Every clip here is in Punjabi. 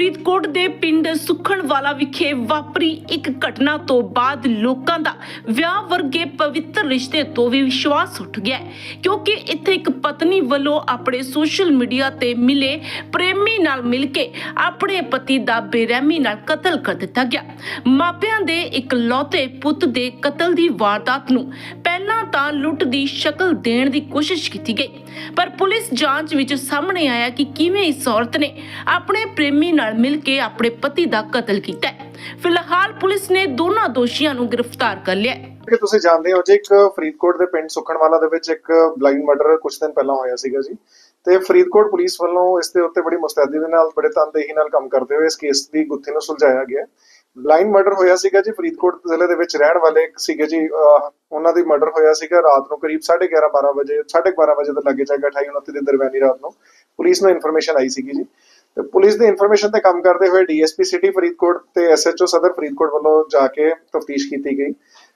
ਫਰੀਦਕੋਟ ਦੇ ਪਿੰਡ ਸੁਖਣਵਾਲਾ ਵਿਖੇ ਵਾਪਰੀ ਇੱਕ ਘਟਨਾ ਤੋਂ ਬਾਅਦ ਲੋਕਾਂ ਦਾ ਵਿਆਹ ਵਰਗੇ ਪਵਿੱਤਰ ਰਿਸ਼ਤੇ ਤੋਂ ਵੀ ਵਿਸ਼ਵਾਸ ਉੱਠ ਗਿਆ ਕਿਉਂਕਿ ਇੱਥੇ ਇੱਕ ਪਤਨੀ ਵੱਲੋਂ ਆਪਣੇ ਸੋਸ਼ਲ ਮੀਡੀਆ ਤੇ ਮਿਲੇ ਪ੍ਰੇਮੀ ਨਾਲ ਮਿਲ ਕੇ ਆਪਣੇ ਪਤੀ ਦਾ ਬੇਰਹਿਮੀ ਨਾਲ ਕਤਲ ਕਰ ਦਿੱਤਾ ਗਿਆ। ਮਾਪਿਆਂ ਦੇ ਇੱਕ ਲੌਤੇ ਪੁੱਤ ਦੇ ਕਤਲ ਦੀ ਵਾਰਦਾਤ ਨੂੰ ਪਹਿਲਾਂ ਤਾਂ ਲੁੱਟ ਦੀ ਸ਼ਕਲ ਦੇਣ ਦੀ ਕੋਸ਼ਿਸ਼ ਕੀਤੀ ਗਈ। ਪਰ ਪੁਲਿਸ ਜਾਂਚ ਵਿੱਚ ਸਾਹਮਣੇ ਆਇਆ ਕਿ ਕਿਵੇਂ ਇਸ ਔਰਤ ਨੇ ਆਪਣੇ ਪ੍ਰੇਮੀ ਨਾਲ ਮਿਲ ਕੇ ਆਪਣੇ ਪਤੀ ਦਾ ਕਤਲ ਕੀਤਾ ਹੈ। ਫਿਲਹਾਲ ਪੁਲਿਸ ਨੇ ਦੋਨਾਂ ਦੋਸ਼ੀਆਂ ਨੂੰ ਗ੍ਰਿਫਤਾਰ ਕਰ ਲਿਆ ਹੈ। ਕਿ ਤੁਸੀਂ ਜਾਣਦੇ ਹੋ ਜੀ, ਇੱਕ ਫਰੀਦਕੋਟ ਦੇ ਪਿੰਡ ਸੁਖਣਵਾਲਾ ਦੇ ਵਿੱਚ ਇੱਕ ਬਲਾਈਂਡ ਮਰਡਰ ਕੁਝ ਦਿਨ ਪਹਿਲਾਂ ਹੋਇਆ ਸੀਗਾ ਜੀ। ਤੇ ਫਰੀਦਕੋਟ ਪੁਲਿਸ ਵੱਲੋਂ ਇਸ ਦੇ ਉੱਤੇ ਬੜੀ ਮੁਸਤੈਦੀ ਦੇ ਨਾਲ, ਬੜੇ ਤਨਦੇਹੀ ਨਾਲ ਕੰਮ ਕਰਦੇ ਹੋਏ ਇਸ ਕੇਸ ਦੀ ਗੁੱਥੀ ਨੂੰ ਸੁਲਝਾਇਆ ਗਿਆ। ਬਲਾਈਂਡ ਮਰਡਰ ਹੋਇਆ ਸੀਗਾ ਜੀ, ਫਰੀਦਕੋਟ ਜ਼ਿਲ੍ਹੇ ਦੇ ਵਿੱਚ ਰਹਿਣ ਵਾਲੇ ਸੀਗੇ ਜੀ ਉਹਨਾਂ ਦੀ ਮਰਡਰ ਹੋਇਆ ਸੀਗਾ ਰਾਤ ਨੂੰ ਕਰੀਬ 11:30 12 ਵਜੇ 12:30 ਵਜੇ ਦੇ ਲੱਗੇ ਜਾਗਾ 28 29 ਦੇ ਦਰਮਿਆਨੀ ਰਾਤ ਨੂੰ। ਪੁਲਿਸ ਨੂੰ ਇਨਫੋਰਮੇਸ਼ਨ ਆਈ ਸੀਗੀ ਜੀ। ਤੇ ਪੁਲਿਸ ਦੀ ਇਨਫੋਰਮੇਸ਼ਨ ਤੇ ਕੰਮ ਕਰਦੇ ਹੋਏ ਡੀਐਸਪੀ ਸਿਟੀ ਫਰੀਦਕੋਟ ਤੇ ਐਸਐਚਓ ਸਦਰ ਫਰੀਦਕੋਟ ਵੱਲੋਂ ਜਾ ਕੇ ਤਫਤੀਸ਼ ਕੀਤੀ ਗਈ।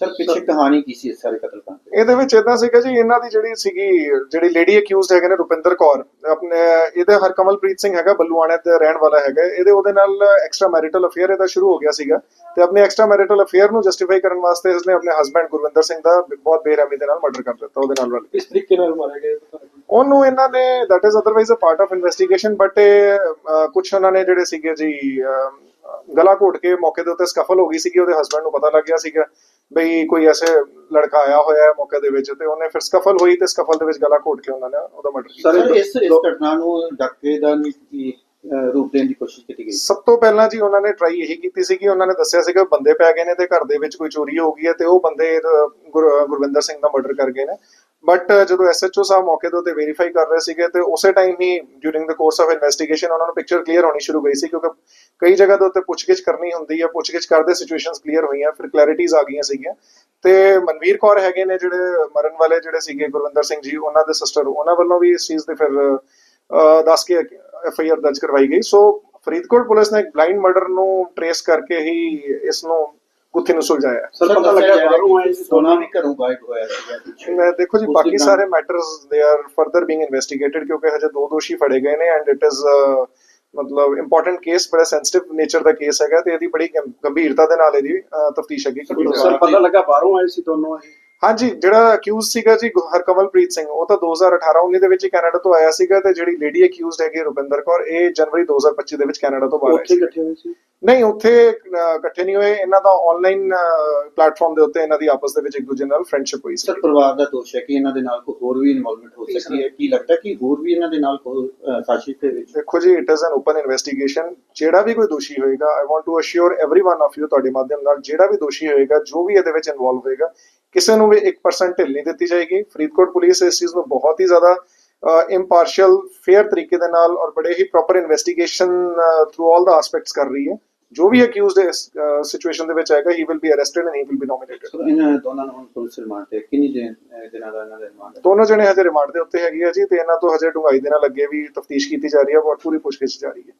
ਸਰ ਪਿੱਛੇ ਕਹਾਣੀ ਕੀ ਸੀ ਇਸ ਸਾਰੇ ਕਤਲ ਕਾਂਡ ਦੀ? ਇਹਦੇ ਵਿੱਚ ਇਦਾਂ ਸੀਗਾ ਜੀ ਇਹਨਾਂ ਦੀ ਜਿਹੜੀ ਸੀਗੀ ਜਿਹੜੀ ਲੇਡੀ ਅਕਿਊਜ਼ਡ ਹੈਗੇ ਨੇ ਰੁਪਿੰਦਰ ਕੌਰ ਆਪਣੇ ਇਹਦੇ ਹਰਕਮਲਪ੍ਰੀਤ ਸਿੰਘ ਹੈਗਾ ਬੱਲੂਆਣੇ ਤੇ ਰਹਿਣ ਵਾਲਾ ਹੈਗਾ ਇਹਦੇ ਉਹਦੇ ਨਾਲ ਐਕਸਟਰਾ ਮੈਰਿਟਲ ਅਫੇਅਰ ਇਹਦਾ ਸ਼ੁਰੂ ਹੋ ਗਿਆ ਸੀਗਾ ਤੇ ਆਪਣੇ ਐਕਸਟਰਾ ਮੈਰਿਟਲ ਅਫੇਅਰ ਨੂੰ ਜਸਟੀਫਾਈ ਕਰਨ ਵਾਸਤੇ ਇਸਨੇ ਆਪਣੇ ਹਸਬੰਡ ਗੁਰਵਿੰਦਰ ਸਿੰਘ ਦਾ ਬਹੁਤ ਬੇਰਹਿਮੀ ਦੇ ਨਾਲ ਮਰਡਰ ਕਰ ਦਿੱਤਾ ਉਹਦੇ ਨਾਲ ਰਲ ਇਸ ਤਰੀਕੇ ਨਾਲ ਮਾਰਿਆ ਗਿਆ ਉਹਨੂੰ ਇਹਨਾਂ ਨੇ that is otherwise a part of investigation but ਕੁਝ ਉਹਨਾਂ ਨੇ ਜਿਹੜੇ ਸੀਗੇ ਜੀ ਗਲਾ ਘੋਟ ਕੇ ਮੌਕੇ ਦੇ ਉੱਤੇ ਸਕਫਲ ਹੋ ਗਈ ਸੀਗੀ ਉਹਦੇ ਹਸਬੰਡ ਨੂੰ ਪਤਾ ਲੱਗ ਗਿਆ ਸੀਗਾ। ਬਈ ਕੋਈ ਐਸੇ ਲੜਕਾ ਆਇਆ ਹੋਇਆ ਹੈ ਮੌਕੇ ਦੇ ਵਿੱਚ ਤੇ ਉਹਨੇ ਫਿਰ ਸਕਫਲ ਹੋਈ ਤੇ ਸਕਫਲ ਦੇ ਵਿੱਚ ਗਲਾ ਘੋਟ ਕੇ ਉਹਨਾਂ ਨੇ ਉਹਦਾ ਮਰਡਰ ਕੀਤਾ। ਸਰ ਇਸ ਇਸ ਘਟਨਾ ਨੂੰ ਡਾਕੇ ਦਾ ਨੀ- ਕੀ, ਅਹ, ਰੂਪ ਦੇਣ ਦੀ ਕੋਸ਼ਿਸ਼ ਕੀਤੀ ਗਈ। ਸਭ ਤੋਂ ਪਹਿਲਾਂ ਜੀ ਉਹਨਾਂ ਨੇ ਟਰਾਈ ਇਹੀ ਕੀਤੀ ਸੀ ਕਿ ਉਹਨਾਂ ਨੇ ਦੱਸਿਆ ਸੀਗਾ ਬੰਦੇ ਪੈ ਗਏ ਨੇ ਤੇ ਘਰ ਦੇ ਵਿੱਚ ਕੋਈ ਚੋਰੀ ਹੋ ਗਈ ਹੈ ਤੇ ਉਹ ਬੰਦੇ ਅਹ, ਗੁਰਵਿੰਦਰ ਸਿੰਘ ਦਾ ਮਰਡਰ ਕਰ ਗਏ ਨੇ। ਬਟ ਜਦੋਂ ਐਸਐਚਓ ਸਾਹਿਬ ਮੌਕੇ ਦੇ ਉੱਤੇ ਵੈਰੀਫਾਈ ਕਰ ਰਹੇ ਸੀਗੇ ਤੇ ਉਸੇ time he during the course of investigation ਉਹਨਾਂ ਨੂੰ ਪਿਕਚਰ ਕਲੀਅਰ ਹੋਣੀ ਸ਼ੁਰੂ ਹੋਈ ਸੀ ਕਿਉਂਕਿ ਕਈ ਜਗ੍ਹਾ ਦੇ ਉੱਤੇ ਪੁੱਛਗਿੱਛ ਕਰਨੀ ਹੁੰਦੀ ਹੈ ਪੁੱਛਗਿੱਛ ਕਰਦੇ ਸਿਚੁਏਸ਼ਨਸ ਕਲੀਅਰ ਹੋਈਆਂ ਫਿਰ ਕਲੈਰਿਟੀਜ਼ ਆ ਗਈਆਂ ਸੀਗੀਆਂ। ਤੇ ਮਨਵੀਰ ਕੌਰ ਹੈਗੇ ਨੇ ਜਿਹੜੇ ਮਰਨ ਵਾਲੇ ਜਿਹੜੇ ਸੀਗੇ ਗੁਰਵਿੰਦਰ ਸਿੰਘ ਜੀ ਉਹਨਾਂ ਦੇ ਸਿਸਟਰ ਉਹਨਾਂ ਵੱਲੋਂ ਵੀ ਇਸ ਚੀਜ਼ ਦੇ ਫਿਰ ਦੱਸ ਕੇ ਐਫ ਆਈ ਆਰ ਦਰਜ ਕਰਵਾਈ ਗਈ। ਸੋ ਫਰੀਦਕੋਟ ਪੁਲਿਸ ਨੇ ਇੱਕ ਬਲਾਈਂਡ ਮਰਡਰ ਨੂੰ ਟਰੇਸ ਕਰਕੇ ਹੀ ਇਸ ਨੂੰ ਗੁੱਥੀ ਨੂੰ ਸੁਲਝਾਇਆ। ਸਰ ਪਤਾ ਲੱਗਾ ਬਾਹਰੋਂ ਆਏ ਸੀ ਸੋਨਾ ਵੀ ਘਰੋਂ ਗਾਇਬ ਹੋਇਆ ਪਿੱਛੇ ਮੈਂ ਦੇਖੋ ਜੀ ਬਾਕੀ ਸਾਰੇ matters they are further being ਇਨਵੈਸਟੀਗੇਟਡ ਕਿਉਂਕਿ ਹਜੇ ਦੋ ਦੋਸ਼ੀ ਫੜੇ ਗਏ ਨੇ ਐਂਡ ਇਟ ਇਜ਼ ਮਤਲਬ ਇੰਪੋਰਟੈਂਟ ਕੇਸ ਬੜਾ ਸੈਂਸਿਟਿਵ ਨੇਚਰ ਦਾ ਕੇਸ ਹੈਗਾ ਤੇ ਇਹਦੀ ਬੜੀ ਗੰਭੀਰਤਾ ਦੇ ਨਾਲ ਇਹਦੀ ਤਫਤੀਸ਼ ਅੱਗੇ ਕੀਤੀ ਜਾ ਸਰ ਰਹੀ ਹੈ ਪਤਾ ਲੱਗਾ ਬਾਹਰੋਂ ਆਏ ਸੀ ਦੋਨੋਂ ਇਹ? ਹਾਂਜੀ ਜਿਹੜਾ ਅਕਿਊਜ਼ ਸੀਗਾ ਜੀ ਗੁ- ਹਰਕਮਲਪ੍ਰੀਤ ਸਿੰਘ ਉਹ ਤਾਂ 2018 19 ਦੇ ਵਿੱਚ ਹੀ ਕੈਨੇਡਾ ਤੋਂ ਆਇਆ ਸੀਗਾ ਤੇ ਜਿਹੜੀ ਲੇਡੀ ਅਕਿਊਜ਼ਡ ਹੈਗੀ ਰੁਪਿੰਦਰ ਕੌਰ ਇਹ ਜਨਵਰੀ 2025 ਦੇ ਵਿੱਚ ਕੈਨੇਡਾ ਤੋਂ ਬਾਹਰ ਆਈ ਉੱਥੇ ਸੀ ਇਕੱਠੇ ਹੋਏ ਸੀ ਨਹੀਂ ਉੱਥੇ ਅਹ, ਇਕੱਠੇ ਨਹੀਂ ਹੋਏ ਇਹਨਾਂ ਦਾ ਆਨਲਾਈਨ ਪਲੇਟਫਾਰਮ ਦੇ ਉੱਤੇ ਇਹਨਾਂ ਦੀ ਆਪਸ ਦੇ ਵਿੱਚ ਇੱਕ ਦੂਜੇ ਨਾਲ ਫਰੈਂਡਸ਼ਿਪ ਹੋਈ ਸੀ ਸਰ ਪਰਿਵਾਰ ਦਾ ਦੋਸ਼ ਹੈ ਕਿ ਇਹਨਾਂ ਦੇ ਨਾਲ ਕੋਈ ਹੋਰ ਵੀ ਇਨਵੋਲਵਮੈਂਟ ਹੋ ਸਕਦੀ ਹੈ ਕੀ ਲੱਗਦਾ ਕਿ ਹੋਰ ਵੀ ਇਹਨਾਂ ਦੇ ਨਾਲ ਕੋਈ ਅਹ, ਸਾਜ਼ਿਸ਼ ਦੇ ਵਿੱਚ ਦੇਖੋ ਜੀ it is an open investigation ਜਿਹੜਾ ਵੀ ਕੋਈ ਦੋਸ਼ੀ ਹੋਏਗਾ I want to assure everyone of you ਤੁਹਾਡੇ ਮਾਧਿਅਮ ਨਾਲ ਜਿਹੜਾ ਵੀ ਦੋਸ਼ੀ ਹੋਏਗਾ ਜੋ ਵੀ ਇਹਦੇ ਵਿੱਚ ਇਨਵੋਲਵ ਹੋਏਗਾ ਕਿਸੇ ਨੂੰ ਵੀ 1% ਢਿੱਲ ਨਹੀਂ ਦਿੱਤੀ ਜਾਏਗੀ। ਫਰੀਦਕੋਟ ਪੁਲਿਸ ਇਸ ਚੀਜ਼ ਨੂੰ ਬਹੁਤ ਹੀ ਜ਼ਿਆਦਾ ਇੰਪਾਰਸ਼ੀਅਲ ਫੇਅਰ ਤਰੀਕੇ ਦੇ ਨਾਲ ਔਰ ਬੜੇ ਹੀ proper investigation through all the aspects ਕਰ ਰਹੀ ਹੈ। ਜੋ ਵੀ ਅਕਿਊਜ਼ਡ ਇਸ ਸਿਚੁਏਸ਼ਨ ਦੇ ਵਿੱਚ ਆਏਗਾ he will be arrested and he will be nominated sir ਇਹਨਾਂ ਦੋਨਾਂ ਨੂੰ ਪੁਲਿਸ ਰਿਮਾਂਡ ਤੇ ਕਿੰਨੀ ਦਿਨ ਦਾ ਇਹਨਾਂ ਦਾ ਰਿਮਾਂਡ ਦੋਨੋਂ ਜਣੇ ਹਜੇ ਰਿਮਾਂਡ ਦੇ ਉੱਤੇ ਹੈਗੇ ਆ ਜੀ ਤੇ ਇਹਨਾਂ ਤੋਂ ਹਜੇ ਡੂੰਘਾਈ ਦੇ ਨਾਲ ਅੱਗੇ ਵੀ ਤਫਤੀਸ਼ ਕੀਤੀ ਜਾ ਰਹੀ ਹੈ ਔਰ ਪੂਰੀ ਪੁੱਛਗਿੱਛ ਜਾਰੀ ਹੈ।